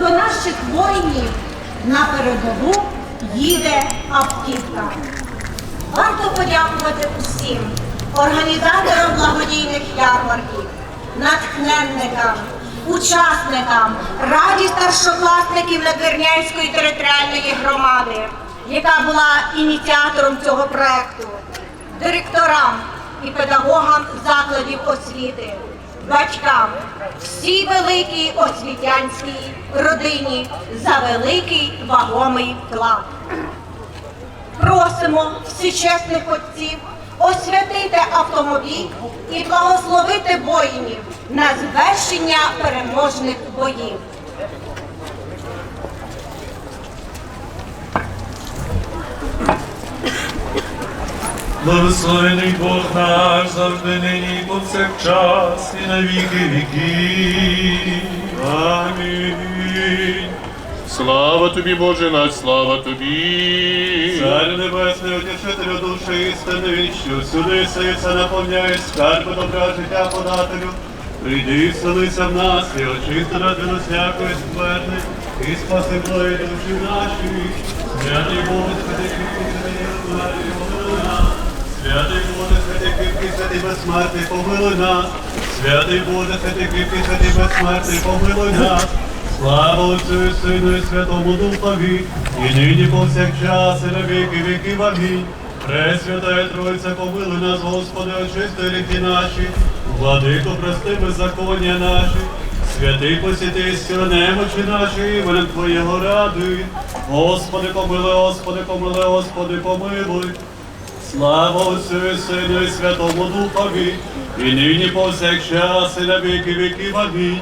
до наших воїнів на передову їде автівка. Варто подякувати усім організаторам благодійних ярмарків, натхненникам, учасникам, раді старшокласників Надвірнянської територіальної громади, яка була ініціатором цього проекту, директорам і педагогам закладів освіти, батькам, всій великій освітянській родині за великий вагомий вклад. Просимо всечесних отців освятити автомобіль і благословити воїнів на звершення переможних боїв. Благословений Бог наш завжди нині і повсякчас і на віки віків. Амінь. Слава тобі, Боже наш, слава тобі. Царю небесний, утішителю душі істини, що сюди сиється, наповняє скарби добра життя подателю. Прийди вселися в нас, і очисти ради нас всякої скверни, і спаси благої душі наші. Святий Боже, святий кріпкий, святий нас. Святий Боже, святий кріпкий, святий безсмертний, помилуй нас. Святий Боже, святий кріпкий, святий безсмертний, помилуй нас. Слава Отцю і Сину і Святому Духові, і нині повсякчас, і на віки віків. Амінь. Пресвятая Тройця, помилуй нас, Господи, очисти гріхи наші, владико, прости беззаконня наші, святий посіти немочі наші, іменем Твоєго ради. Господи, помилуй, Господи, помилуй, Господи, помилуй. Слава Отцю і Сину і Святому Духові, і нині повсякчас, і на віки віків. Амінь.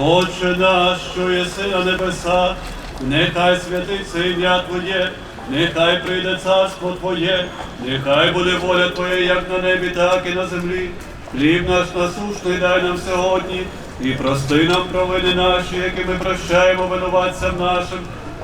Отче наш, що єси на небесах, нехай святиться ім'я Твоє, нехай прийде царство Твоє, нехай буде воля Твоя, як на небі, так і на землі. Хліб наш насушний дай нам сьогодні, і прости нам провини наші, які ми прощаємо винуватцям нашим.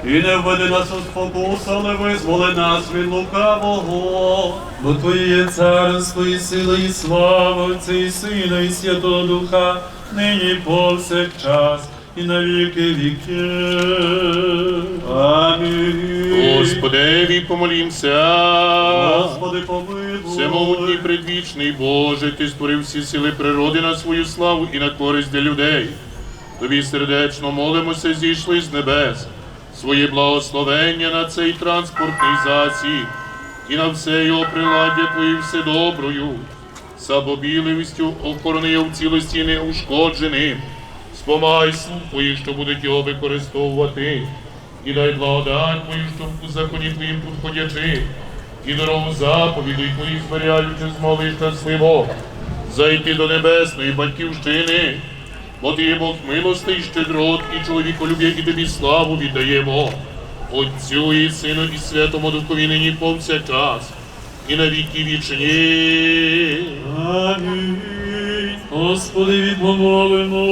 І не введи нас у спокусу, але визволи нас від лукавого. Бо Твоє є царство, і сила, і слава Отця і Сина, і Святого Духа, нині повсякчас, і на віки віки. Амінь. Господеві помолімся. Господи, помилуй. Всемогутній предвічний Боже, ти створив всі сили природи на свою славу і на користь для людей. Тобі сердечно молимося, зійшли з небес. Своє благословення на цей транспортний засіб. І на все його приладдя Твоїм вседоброю. Сабобіливістю охорони в цілості неушкодженим. Спомагай слуг Твоїх, що будуть його використовувати, і дай благодать Твою, щоб у законі Твоїм підходячи, і дорогу заповіду, і Твоїх зберігаючи змоли щасливо, зайти до небесної батьківщини, бо ти є Бог милостий, щедрот і чоловіколюб'я, і тобі славу віддаємо. Отцю і Сину, і Святому Духові нині повсякчас, і на віки вічні. Амінь. Господи, відмовимо.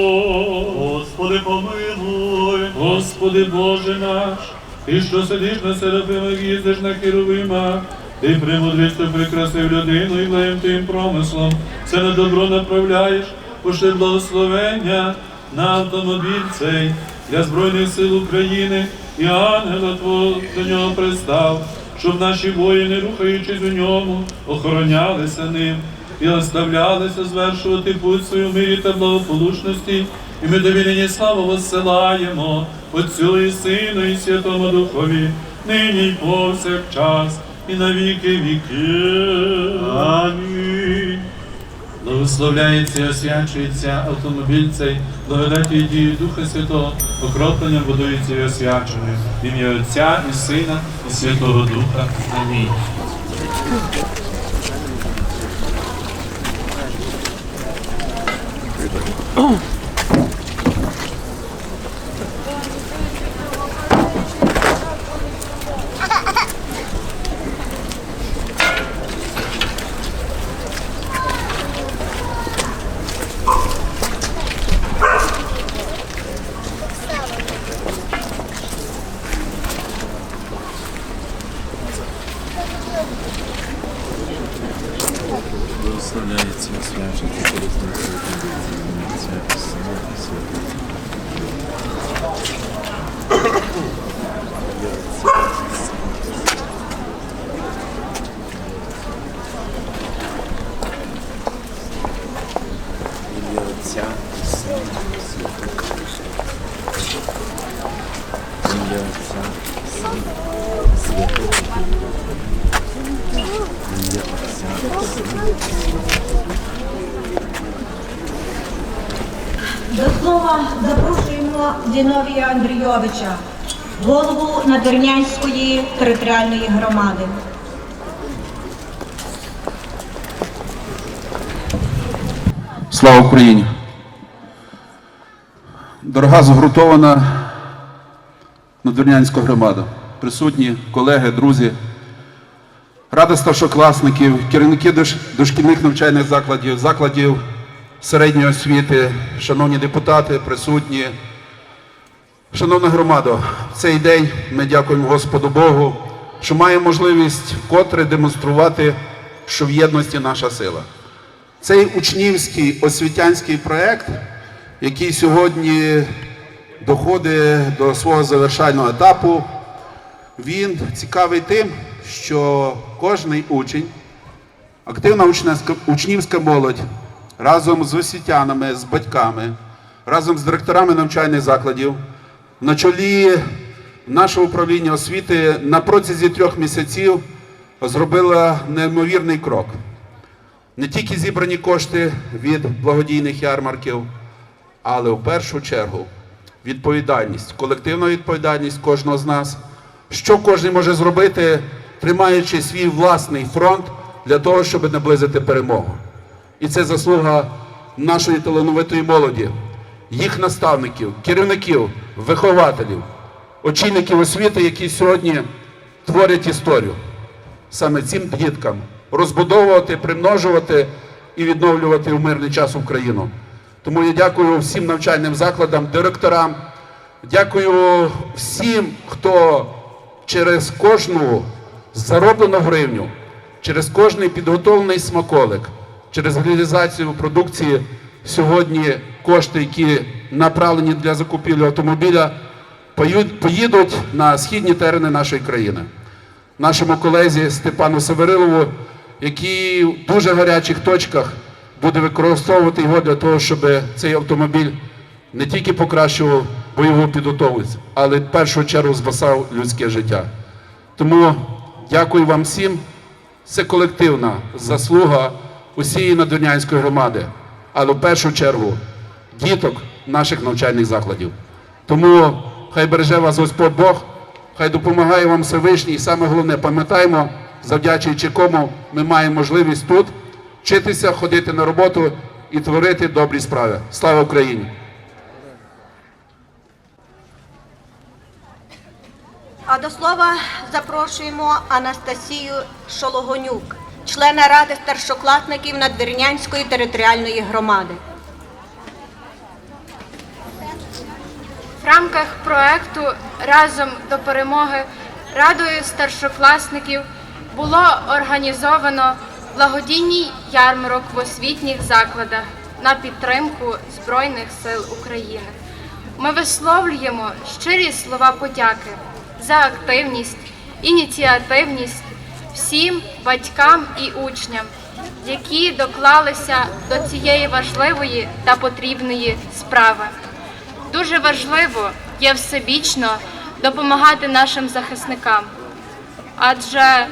Господи, помилуй. Господи Боже наш, Ти, що сидиш на серафимах, їздиш на херовимах, ти премудрістю прикрасив людину і лаєм тим промислом, все на добро направляєш, пошли благословення на автомобіль цей для Збройних сил України і ангела Твого до нього пристав, щоб наші воїни, рухаючись у ньому, охоронялися ним і оставлялися звершувати путь свою мирі та благополучності, і ми тобі нині славу воссилаємо, Отцю і Сину, і Святому Духові, нині й повсякчас, і на віки віки. Амінь. Благословляється і освячується автомобіль цей, благодаті і дії Духа Святого, окропленням будується і освяченою. В ім'я Отця і Сина, і Святого Духа. Амінь. Благословляється освячується через нас, Отця і Сина, ім'я Отця, Сина, Святого Духа. Ім'я Отця, Сина, До слова запрошуємо Зіновія Андрійовича, голову Надвірнянської територіальної громади. Слава Україні! Дорога згуртована надвірнянська громада, присутні колеги, друзі, рада старшокласників, керівники дошкільних навчальних закладів, закладів середньої освіти, шановні депутати, присутні. Шановна громада, в цей день ми дякуємо Господу Богу, що маємо можливість вкотре демонструвати, що в єдності наша сила. Цей учнівський освітянський проект, який сьогодні доходить до свого завершального етапу, він цікавий тим, що кожний учень, активна учнівська молодь разом з освітянами, з батьками, разом з директорами навчальних закладів на чолі нашого управління освіти на протязі трьох місяців зробила неймовірний крок. Не тільки зібрані кошти від благодійних ярмарків, але в першу чергу відповідальність, колективна відповідальність кожного з нас, що кожен може зробити, тримаючи свій власний фронт для того, щоб наблизити перемогу. І це заслуга нашої талановитої молоді, їх наставників, керівників, вихователів, очільників освіти, які сьогодні творять історію саме цим діткам розбудовувати, примножувати і відновлювати в мирний час Україну. Тому я дякую всім навчальним закладам, директорам, дякую всім, хто через кожну зароблену гривню, через кожний підготовлений смаколик, через реалізацію продукції сьогодні кошти, які направлені для закупівлі автомобіля, поїдуть- на східні терени нашої країни. Нашому колезі Степану Северилову, який в дуже гарячих точках буде використовувати його для того, щоб цей автомобіль не тільки покращував бойову підготовленість, але в першу чергу спасав людське життя. Тому дякую вам всім. Це колективна заслуга усієї надвірнянської громади, але в першу чергу діток наших навчальних закладів. Тому хай береже вас Господь Бог, хай допомагає вам Всевишній. І саме головне, пам'ятаємо, завдячуючи кому ми маємо можливість тут вчитися, ходити на роботу і творити добрі справи. Слава Україні! А до слова запрошуємо Анастасію Шологонюк, члена Ради старшокласників Надвірнянської територіальної громади. В рамках проекту Разом до перемоги радою старшокласників було організовано благодійний ярмарок в освітніх закладах на підтримку Збройних сил України. Ми висловлюємо щирі слова подяки за активність, ініціативність всім батькам і учням, які доклалися до цієї важливої та потрібної справи. Дуже важливо є всебічно допомагати нашим захисникам, адже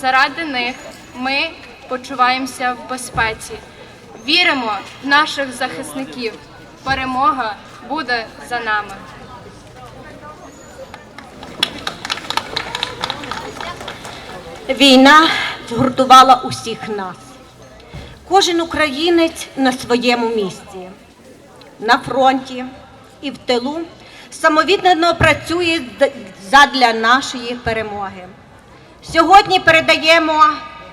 заради них ми почуваємося в безпеці. Віримо в наших захисників. Перемога буде за нами. Війна згуртувала усіх нас. Кожен українець на своєму місці, на фронті і в тилу самовіддано працює задля нашої перемоги. Сьогодні передаємо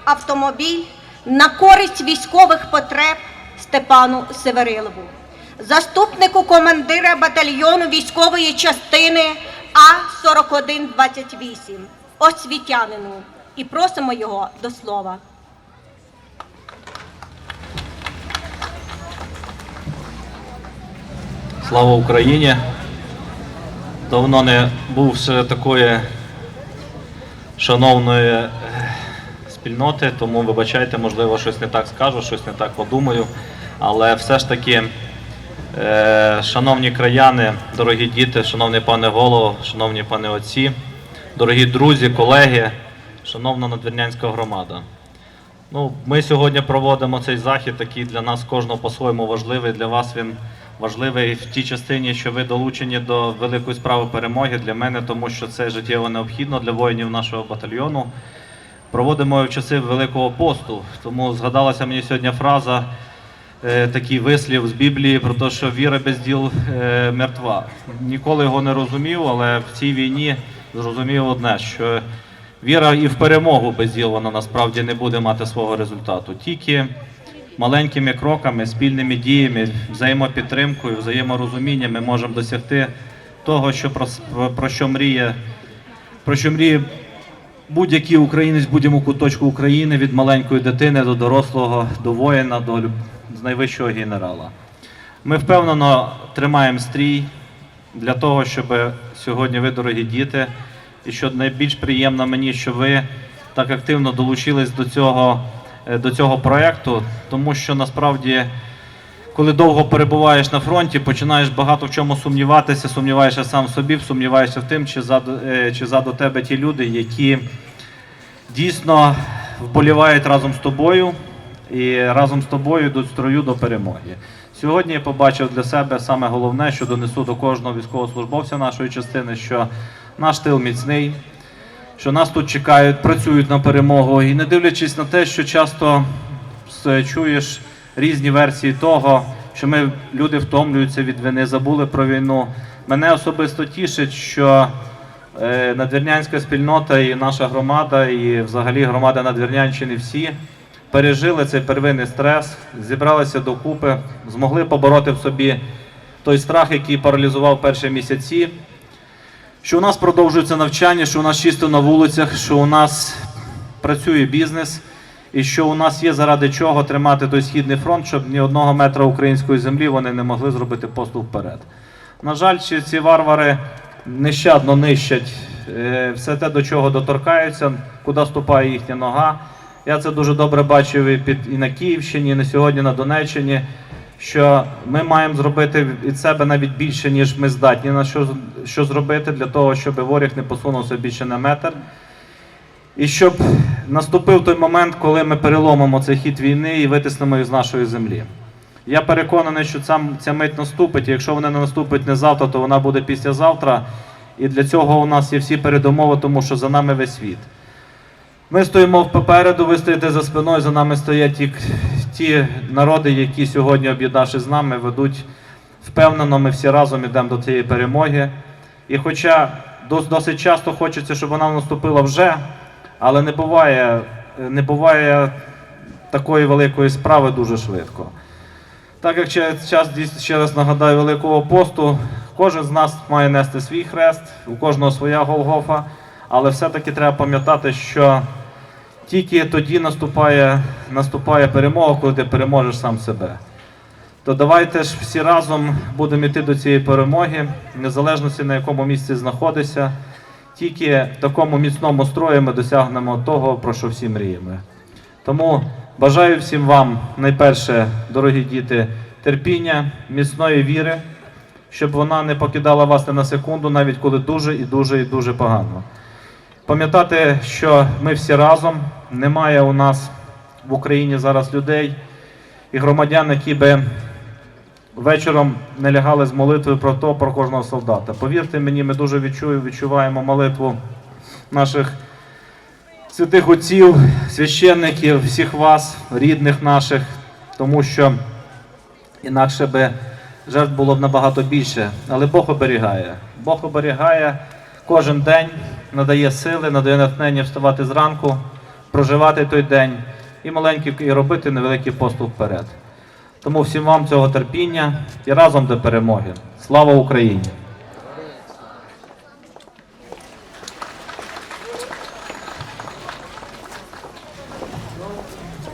автомобіль на користь військових потреб Степану Северилову, заступнику командира батальйону військової частини А-4128, освітянину. І просимо його до слова. Слава Україні! Давно не був ще такої шановної спільноти, тому вибачайте, можливо, щось не так скажу, щось не так подумаю. Але все ж таки Е, Шановні краяни, дорогі діти, шановний пане голово, шановні пане отці, дорогі друзі, колеги, шановна надвірнянська громада. Ну, ми сьогодні проводимо цей захід, який для нас кожного по-своєму важливий. Для вас він важливий в тій частині, що ви долучені до великої справи перемоги для мене, тому що це життєво необхідно для воїнів нашого батальйону. Проводимо в часи Великого посту. Тому згадалася мені сьогодні фраза, е, такий вислів з Біблії про те, що віра без діл е, мертва. Ніколи його не розумів, але в цій війні зрозумів одне, що віра і в перемогу без діл вона насправді не буде мати свого результату. Тільки маленькими кроками, спільними діями, взаємопідтримкою, взаєморозумінням ми можемо досягти того, що про, про що мріє, про що мріє будь-який українець будь-якому куточку України від маленької дитини до дорослого, до воїна, до найвищого генерала. Ми впевнено тримаємо стрій для того, щоб сьогодні ви, дорогі діти, і що найбільш приємно мені, що ви так активно долучились до цього, е, до цього проєкту, тому що насправді коли довго перебуваєш на фронті, починаєш багато в чому сумніватися, сумніваєшся сам в собі, сумніваєшся в тим, чи ззаду, е, чи ззаду тебе ті люди, які дійсно вболівають разом з тобою і разом з тобою йдуть строю до перемоги. Сьогодні я побачив для себе саме головне, що донесу до кожного військовослужбовця нашої частини, що наш тил міцний, що нас тут чекають, працюють на перемогу. І не дивлячись на те, що часто чуєш різні версії того, що ми люди втомлюються від вини, забули про війну. Мене особисто тішить, що е, надвірнянська спільнота і наша громада, і взагалі громада Надвірнянщини всі пережили цей первинний стрес, зібралися докупи, змогли побороти в собі той страх, який паралізував перші місяці. Що у нас продовжується навчання, що у нас чисто на вулицях, що у нас працює бізнес, і що у нас є заради чого тримати той східний фронт, щоб ні одного метра української землі вони не могли зробити поступ вперед. На жаль, ці, варвари нещадно нищать е, все те, до чого доторкаються, куди ступає їхня нога. Я це дуже добре бачив і, під, і на Київщині, і на сьогодні на Донеччині. Що ми маємо зробити від себе навіть більше, ніж ми здатні на що, що зробити для того, щоб ворог не посунувся більше на метр. І щоб наступив той момент, коли ми переломимо цей хід війни і витиснемо їх з нашої землі. Я переконаний, що ця, ця мить наступить. і Якщо вона не наступить не завтра, то вона буде післязавтра. І для цього у нас є всі передумови, тому що за нами весь світ. Ми стоїмо попереду, ви стоїте за спиною, за нами стоять ті, ті народи, які сьогодні, об'єднавшись з нами, ведуть впевнено, ми всі разом йдемо до цієї перемоги. І хоча досить часто хочеться, щоб вона наступила вже, але не буває, не буває такої великої справи дуже швидко. Так як час ще раз нагадаю Великого посту, кожен з нас має нести свій хрест, у кожного своя Голгофа, але все-таки треба пам'ятати, що тільки тоді наступає, наступає перемога, коли ти переможеш сам себе. То давайте ж всі разом будемо йти до цієї перемоги, незалежно на якому місці знаходишся. Тільки в такому міцному строї ми досягнемо того, про що всі мріємо. Тому бажаю всім вам, найперше, дорогі діти, терпіння, міцної віри, щоб вона не покидала вас не на секунду, навіть коли дуже і дуже і дуже погано. Пам'ятати, що ми всі разом, немає у нас в Україні зараз людей і громадян, які би вечором не лягали з молитвою про то, про кожного солдата. Повірте мені, ми дуже відчую, відчуваємо молитву наших святих отців, священників, всіх вас, рідних наших, тому що інакше би жертв було б набагато більше. Але Бог оберігає. Бог оберігає кожен день, надає сили, надає натхнення вставати зранку, проживати той день і маленький, і робити невеликий поступ вперед. Тому всім вам цього терпіння і разом до перемоги. Слава Україні!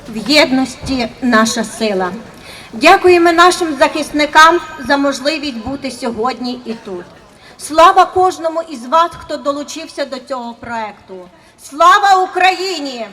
В єдності наша сила. Дякуємо нашим захисникам за можливість бути сьогодні і тут. Слава кожному із вас, хто долучився до цього проекту. Слава Україні!